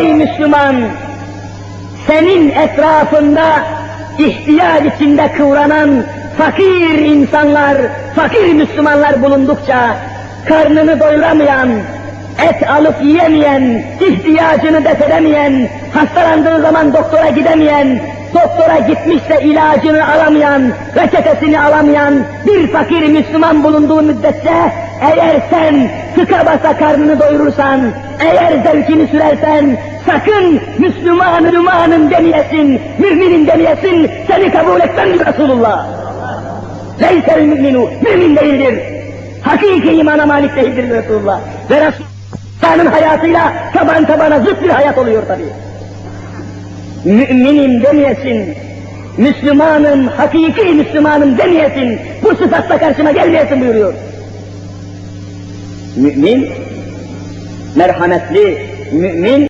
Ey Müslüman! Senin etrafında ihtiyaç içinde kıvranan fakir insanlar, fakir Müslümanlar bulundukça karnını doyuramayan, et alıp yiyemeyen, ihtiyacını defedemeyen, hastalandığı zaman doktora gidemeyen, doktora gitmiş de ilacını alamayan, reçetesini alamayan bir fakir Müslüman bulunduğu müddetçe eğer sen tıka basa karnını doyurursan, eğer zevkini sürersen, sakın Müslüman Müslümanım demeyesin, müminim demeyesin, seni kabul etmem diyor Resulullah. Leysel müminu, mümin değildir. Hakiki imana malik değildir Resulullah. Ve Resulullah'ın hayatıyla taban tabana zıt bir hayat oluyor tabi. Müminim demeyesin, Müslümanım, hakiki Müslümanım demeyesin, bu sıfatla karşıma gelmeyesin buyuruyor. Mümin, merhametli, mümin,